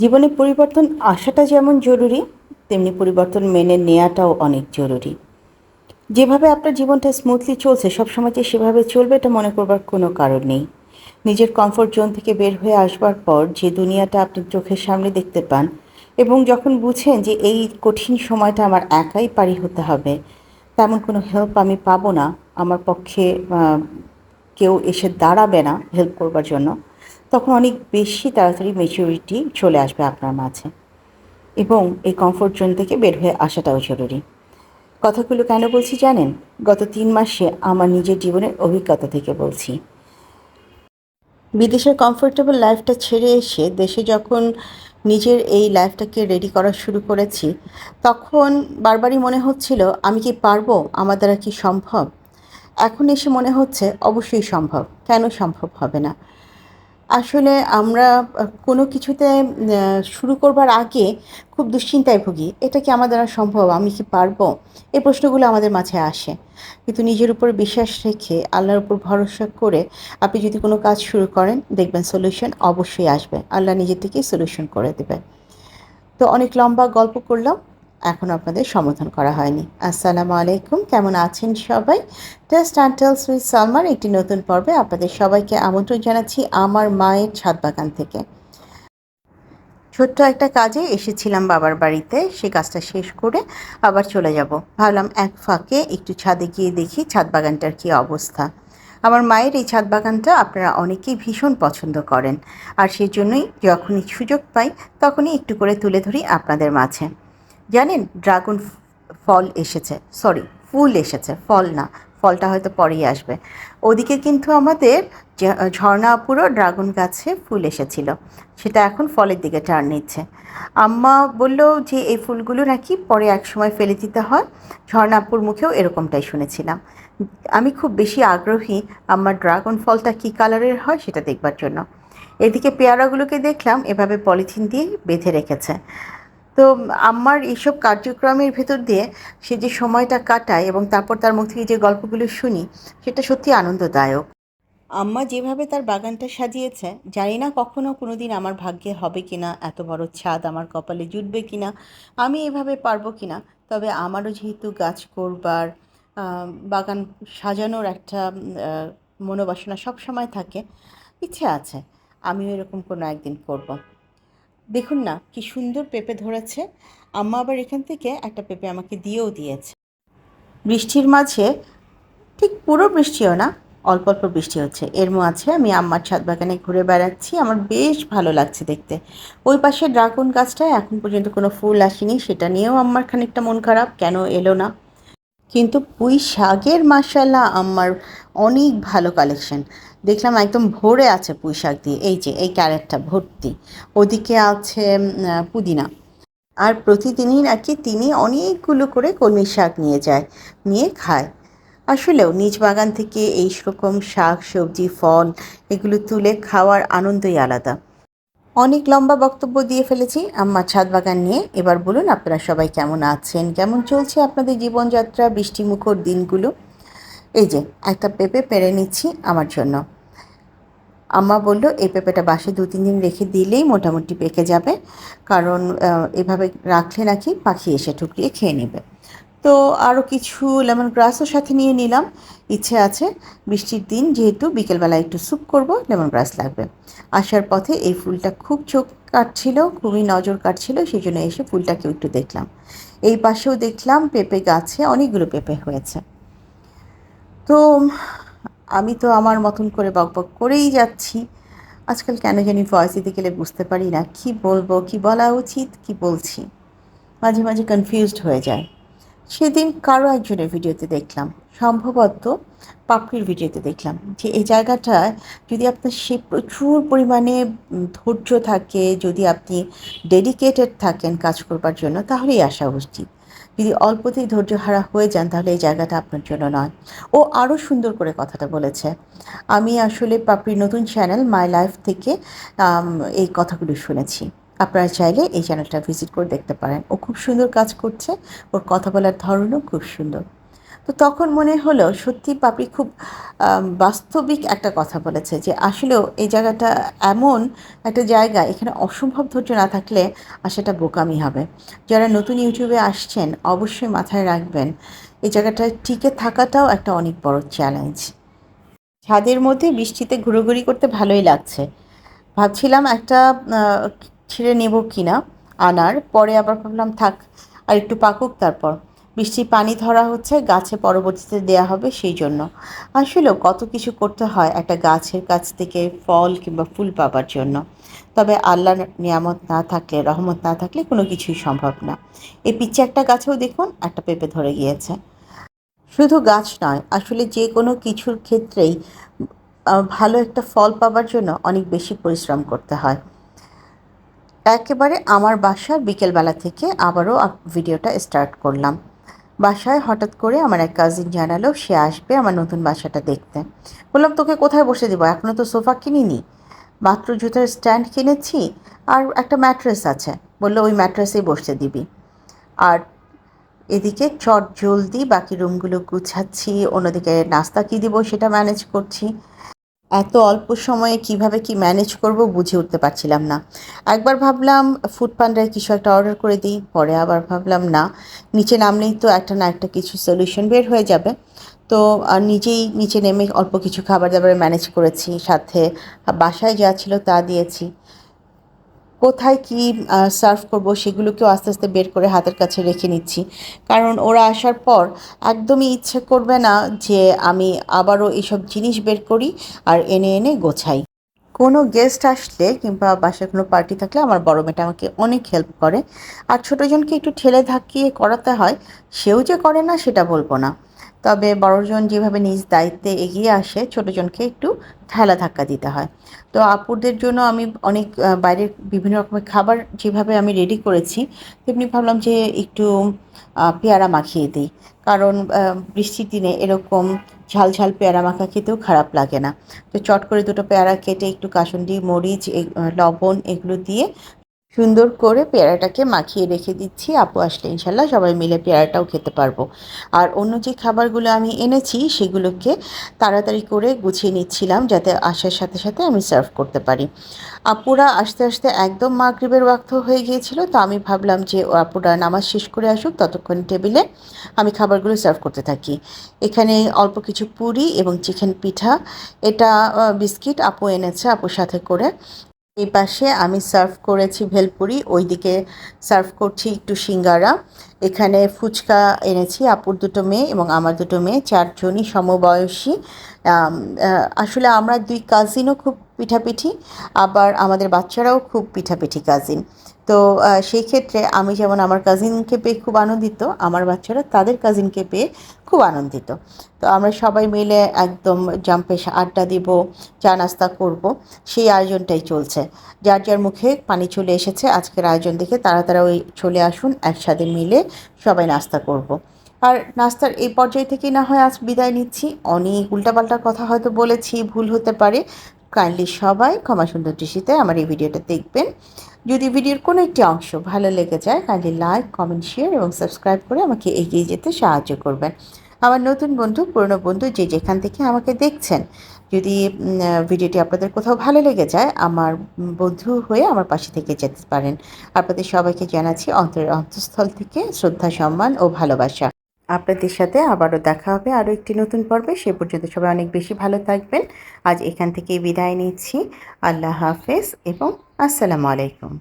জীবনে পরিবর্তন আসাটা যেমন জরুরি, তেমনি পরিবর্তন মেনে নেওয়াটাও অনেক জরুরি। যেভাবে আপনার জীবনটা স্মুথলি চলছে, সবসময় যে সেভাবে চলবে এটা মনে করবার কোনো কারণ নেই। নিজের কমফোর্ট জোন থেকে বের হয়ে আসবার পর যে দুনিয়াটা আপনি চোখের সামনে দেখতে পান এবং যখন বুঝেন যে এই কঠিন সময়টা আমার একাই পারি হতে হবে, তেমন কোনো হেল্প আমি পাবো না। আমার পক্ষে কেউ এসে দাঁড়াবে না হেল্প করবার জন্য। তখন অনেক বেশি তাড়াতাড়ি মেচুরিটি চলে আসবে আপনার মাঝে এবং এই কমফোর্ট জোন থেকে বের হয়ে আসাটাও জরুরি। কথাগুলো কেন বলছি জানেন? গত তিন মাসে আমার নিজের জীবনের অভিজ্ঞতা থেকে বলছি। বিদেশের কমফোর্টেবল লাইফটা ছেড়ে এসে দেশে যখন নিজের এই লাইফটাকে রেডি করা শুরু করেছি, তখন বারবারই মনে হচ্ছিল, আমি কি পারব? আমার দ্বারা কি সম্ভব? এখন এসে মনে হচ্ছে, অবশ্যই সম্ভব। কেন সম্ভব হবে না? আসলে আমরা কোনো কিছুতে শুরু করবার আগে খুব দুশ্চিন্তায় ভুগি। এটা কি আমার দ্বারা সম্ভব? আমি কি পারব? এই প্রশ্নগুলো আমাদের মাঝে আসে। কিন্তু নিজের উপর বিশ্বাস রেখে, আল্লাহর উপর ভরসা করে আপনি যদি কোনো কাজ শুরু করেন, দেখবেন সলিউশন অবশ্যই আসবে। আল্লাহ নিজে থেকেই সলিউশন করে দেবে। তো অনেক লম্বা গল্প করলাম। এখন আপনাদের সমর্থন করা হয়নি। আসসালামু আলাইকুম, কেমন আছেন সবাই? টেস্ট অ্যান্ড টেলস উইথ সালমার একটি নতুন পর্বে আপনাদের সবাইকে আমন্ত্রণ জানাচ্ছি আমার মায়ের ছাদ বাগান থেকে। ছোট্ট একটা কাজে এসেছিলাম বাবার বাড়িতে সেই কাজটা শেষ করে আবার চলে যাব। ভাবলাম এক ফাঁকে একটু ছাদে গিয়ে দেখি ছাদ বাগানটার কী অবস্থা। আমার মায়ের এই ছাদ বাগানটা আপনারা অনেকেই ভীষণ পছন্দ করেন। আর সেই জন্যই যখনই সুযোগ পাই, তখনই একটু করে তুলে ধরি আপনাদের মাঝে। জানেন, ড্রাগন ফল এসেছে, সরি, ফুল এসেছে, ফল না, ফলটা হয়তো পরেই আসবে। ওদিকে কিন্তু আমাদের যে- ঝর্ণা আপুরও ড্রাগন গাছে ফুল এসেছিল, সেটা এখন ফলের দিকে টার্ন নিচ্ছে। আম্মা বলল যে, এই ফুলগুলো নাকি পরে এক সময় ফেলে দিতে হয় ঝর্ণা আপুর মুখেও এরকমটাই শুনেছিলাম। আমি খুব বেশি আগ্রহী আমার ড্রাগন ফলটা কী কালারের হয় সেটা দেখবার জন্য। এদিকে পেয়ারাগুলোকে দেখলাম, এভাবে পলিথিন দিয়ে বেঁধে রেখেছে। তো আমার এইসব কার্যক্রমের ভেতর দিয়ে সে যে সময়টা কাটায় এবং তারপর তার মুখ থেকে যে গল্পগুলো শুনি, সেটা সত্যি আনন্দদায়ক আম্মা যেভাবে তার বাগানটা সাজিয়েছে, জানি না কখনো কোনো দিন আমার ভাগ্যে হবে কি না এত বড় ছাদ আমার কপালে জুটবে কি না আমি এভাবে পারব কি না তবে আমারও যেহেতু গাছ করবার বাগান সাজানোর একটা মনোবাসনা সবসময় থাকে, ইচ্ছে আছে, আমিও এরকম কোনো একদিন করব। দেখুন না, কি সুন্দর পেঁপে ধরেছে। আম্মা আবার এখান থেকে একটা পেঁপে আমাকে দিয়েও দিয়েছে। বৃষ্টির মাঝে, ঠিক পুরো বৃষ্টিও না, অল্প অল্প বৃষ্টি হচ্ছে। এর মাঝে আমি আম্মার ছাদ বাগানে ঘুরে বেড়াচ্ছি, আমার বেশ ভালো লাগছে দেখতে। ওই পাশে ড্রাগন গাছটায় এখন পর্যন্ত কোনো ফুল আসেনি, সেটা নিয়েও আম্মার খানিকটা মন খারাপ, কেন এলো না? কিন্তু পুঁই শাকের মাসাল্লাহ আমার অনেক ভালো কালেকশন দেখলাম একদম ভরে আছে পুঁই শাক দিয়ে। এই যে, এই ক্যারেটটা ভর্তি। ওদিকে আছে পুদিনা। আর প্রতিদিনই নাকি তিনি অনেকগুলো করে কলমি শাক নিয়ে যায়, নিয়ে খায়। আসলেও নিজ বাগান থেকে এই রকম শাক, সবজি, ফল এগুলো তুলে খাওয়ার আনন্দই আলাদা। অনেক লম্বা বক্তব্য দিয়ে ফেলেছি। আম্মা ছাদ বাগান নিয়ে এবার বলুন আপনারা সবাই কেমন আছেন? কেমন চলছে আপনাদের জীবনযাত্রা, বৃষ্টিমুখর দিনগুলো? এই যে, একটা পেঁপে পেরে নিচ্ছি আমার জন্য। আম্মা বলল, এই পেঁপেটা বাসে দু তিন দিন রেখে দিলেই মোটামুটি পেকে যাবে। কারণ এভাবে রাখলে নাকি পাখি এসে ঠুকরিয়ে খেয়ে নেবে। তো আরও কিছু লেমন গ্রাসও সাথে নিয়ে নিলাম। ইচ্ছে আছে বৃষ্টির দিন যেহেতু বিকেলবেলা একটু স্যুপ করব, লেমন গ্রাস লাগবে। আসার পথে এই ফুলটা খুব চোখ কাটছিল, খুবই নজর কাটছিল সেই জন্য এসে ফুলটাকে একটু দেখলাম। এই পাশেও দেখলাম পেঁপে গাছে অনেকগুলো পেঁপে হয়েছে। তো আমি তো আমার মতন করে বকবক করেই যাচ্ছি। আজকাল কেন জানি ভয়েস দিতে গেলে বুঝতে পারি না। কি বলব, কি বলা উচিত, কি বলছি? মাঝে মাঝে কনফিউজড হয়ে যায়। সেদিন কারও একজনের ভিডিওতে দেখলাম। সম্ভবত পাপড়ির ভিডিওতে দেখলাম যে এই জায়গাটায় যদি আপনার সে প্রচুর পরিমাণে ধৈর্য থাকে, যদি আপনি ডেডিকেটেড থাকেন কাজ করবার জন্য, তাহলেই আসা উচিত। যদি অল্পতেই ধৈর্য হারা হয়ে যান, তাহলে এই জায়গাটা আপনার জন্য নয়। ও আরও সুন্দর করে কথাটা বলেছে। আমি আসলে পাপড়ির নতুন চ্যানেল মাই লাইফ থেকে এই কথাগুলো শুনেছি। আপনারা চাইলে এই চ্যানেলটা ভিজিট করে দেখতে পারেন। ও খুব সুন্দর কাজ করছে। ওর কথা বলার ধরনও খুব সুন্দর। তো তখন মনে হলো, সত্যি পাপড়ি খুব বাস্তবিক একটা কথা বলেছে যে আসলেও এই জায়গাটা এমন একটা জায়গা, এখানে অসম্ভব ধৈর্য না থাকলে আসাটা বোকামি হবে। যারা নতুন ইউটিউবে আসছেন, অবশ্যই মাথায় রাখবেন, এই জায়গাটায় টিকে থাকাটাও একটা অনেক বড় চ্যালেঞ্জ ছাদের মধ্যে বৃষ্টিতে ঘুরোঘুরি করতে ভালোই লাগছে। ভাবছিলাম একটা ছিঁড়ে নেব কিনা, আনার, পরে আবার ভাবলাম থাক, আর একটু পাকুক তারপর। বৃষ্টির পানি ধরা হচ্ছে, গাছে পরবর্তীতে দেয়া হবে সেই জন্য। আসলেও কত কিছু করতে হয় একটা গাছের কাছ থেকে ফল কিংবা ফুল পাবার জন্য। তবে আল্লাহর নিয়ামত না থাকলে, রহমত না থাকলে কোনো কিছুই সম্ভব না। এই পিচ্ছে একটা গাছেও দেখুন, একটা পেঁপে ধরে গিয়েছে। শুধু গাছ নয়, আসলে যে কোনো কিছুর ক্ষেত্রেই ভালো একটা ফল পাবার জন্য অনেক বেশি পরিশ্রম করতে হয়। একেবারে আমার বাসার বিকেলবেলা থেকে আবারও ভিডিওটা স্টার্ট করলাম। বাসায় হঠাৎ করে আমার এক কাজিন জানালো, সে আসবে আমার নতুন বাসাটা দেখতে। বললাম, তোকে কোথায় বসে দেবো? এখনও তো সোফা কিনিনি। মাত্র জুতার স্ট্যান্ড কিনেছি আর একটা ম্যাট্রেস আছে। বলল, ওই ম্যাট্রেসেই বসতে দিবি। আর এদিকে চট জলদি বাকি রুমগুলো গুছাচ্ছি, অন্যদিকে নাস্তা কী দিব সেটা ম্যানেজ করছি। এত অল্প সময়ে কীভাবে কি ম্যানেজ করব বুঝে উঠতে পারছিলাম না। একবার ভাবলাম ফুড পান্ডায় কিছু একটা অর্ডার করে দিই, পরে আবার ভাবলাম না। নিচে নামলেই তো একটা না একটা কিছু সলিউশন বের হয়ে যাবে। তো আর নিজেই নিচে নেমে অল্প কিছু খাবার দাবার ম্যানেজ করেছি, সাথে বাসায় যা ছিল তা দিয়েছি। কোথায় কি সার্ভ করব সেগুলোকেও আস্তে আস্তে বের করে হাতের কাছে রেখে নিচ্ছি। কারণ ওরা আসার পর একদমই ইচ্ছে করবে না যে আমি আবারও এইসব জিনিস বের করি আর এনে এনে গোছাই। কোনো গেস্ট আসলে কিংবা বাসায় কোনো পার্টি থাকলে আমার বড় মেয়েটা আমাকে অনেক হেল্প করে। আর ছোটোজনকে একটু ঠেলে ধাক্কিয়ে করাতে হয়, সেও যে করে না সেটা বলব না। তবে বড়জন যেভাবে নিজ দায়িত্বে এগিয়ে আসে, ছোটোজনকে একটু ঠেলা ধাক্কা দিতে হয়। তো আপুরদের জন্য আমি অনেক বাইরের বিভিন্ন রকমের খাবার যেভাবে আমি রেডি করেছি, তেমনি ভাবলাম যে একটু পেয়ারা মাখিয়ে দিই। কারণ বৃষ্টির দিনে এরকম ঝাল ঝাল পেয়ারা মাখা খেতেও খারাপ লাগে না। তো চট করে দুটো পেয়ারা কেটে একটু কাসুন্দি মরিচ লবণ এগুলো দিয়ে সুন্দর করে পেয়ারাটাকে মাখিয়ে রেখে দিচ্ছি। আপু আসলে ইনশাল্লাহ সবাই মিলে পেয়ারাটাও খেতে পারব। আর অন্য যে খাবারগুলো আমি এনেছি, সেগুলোকে তাড়াতাড়ি করে গুছিয়ে নিচ্ছিলাম যাতে আসার সাথে সাথে আমি সার্ভ করতে পারি। আপুরা আস্তে আস্তে একদম মাগরিবের ওয়াক্ত হয়ে গিয়েছিল, তো আমি ভাবলাম যে আপুরা নামাজ শেষ করে আসুক, ততক্ষণ টেবিলে আমি খাবারগুলো সার্ভ করতে থাকি। এখানে অল্প কিছু পুরি এবং চিকেন পিঠা, এটা বিস্কিট আপু এনেছে আপুর সাথে করে। এই পাশে আমি সার্ভ করেছি ভেলপুরি, ওইদিকে সার্ভ করছি একটু সিঙ্গারা। এখানে ফুচকা এনেছি, আপুর দুটো মেয়ে এবং আমার দুটো মেয়ে, চারজনই সমবয়সী। আসলে আমরা দুই কাজিনও খুব পিঠাপিঠি, আবার আমাদের বাচ্চারাও খুব পিঠাপিঠি কাজিন তো সেই ক্ষেত্রে আমি যেমন আমার কাজিনকে পেয়ে খুব আনন্দিত, আমার বাচ্চারা তাদের কাজিনকে পেয়ে খুব আনন্দিত। তো আমরা সবাই মিলে একদম জাম্পে আড্ডা দিব, চা নাস্তা করব, সেই আয়োজনটাই চলছে। যার যার মুখে পানি চলে এসেছে, আজকের আয়োজন দেখে তারা তারা ওই চলে আসুন, একসাথে মিলে সবাই নাস্তা করব। আর নাস্তার এই পর্যায় থেকেই না হয় আজ বিদায় নিচ্ছি। অনেক উল্টাপাল্টা কথা হয়তো বলেছি, ভুল হতে পারে। কাইন্ডলি সবাই ক্ষমা সুন্দর দৃষ্টিতে আমার এই ভিডিওটা দেখবেন। যদি ভিডিওর কোনো একটি অংশ ভালো লেগে যায় কাইন্ডলি লাইক কমেন্ট শেয়ার এবং সাবস্ক্রাইব করে আমাকে এগিয়ে যেতে সাহায্য করবেন। আমার নতুন বন্ধু, পুরনো বন্ধু যে যেখান থেকে আমাকে দেখছেন, যদি ভিডিওটি আপনাদের কোথাও ভালো লেগে যায়, আমার বন্ধু হয়ে আমার পাশে থেকে যেতে পারেন। আপনাদের সবাইকে জানাচ্ছি অন্তরের অন্তঃস্থল থেকে শ্রদ্ধা, সম্মান ও ভালোবাসা। আপনাদের সাথে আবারও দেখা হবে আরও একটি নতুন পর্বে। সে পর্যন্ত সবাই অনেক বেশি ভালো থাকবেন। আজ এখান থেকে বিদায় নিচ্ছি। আল্লাহ হাফেজ এবং আসসালামু আলাইকুম।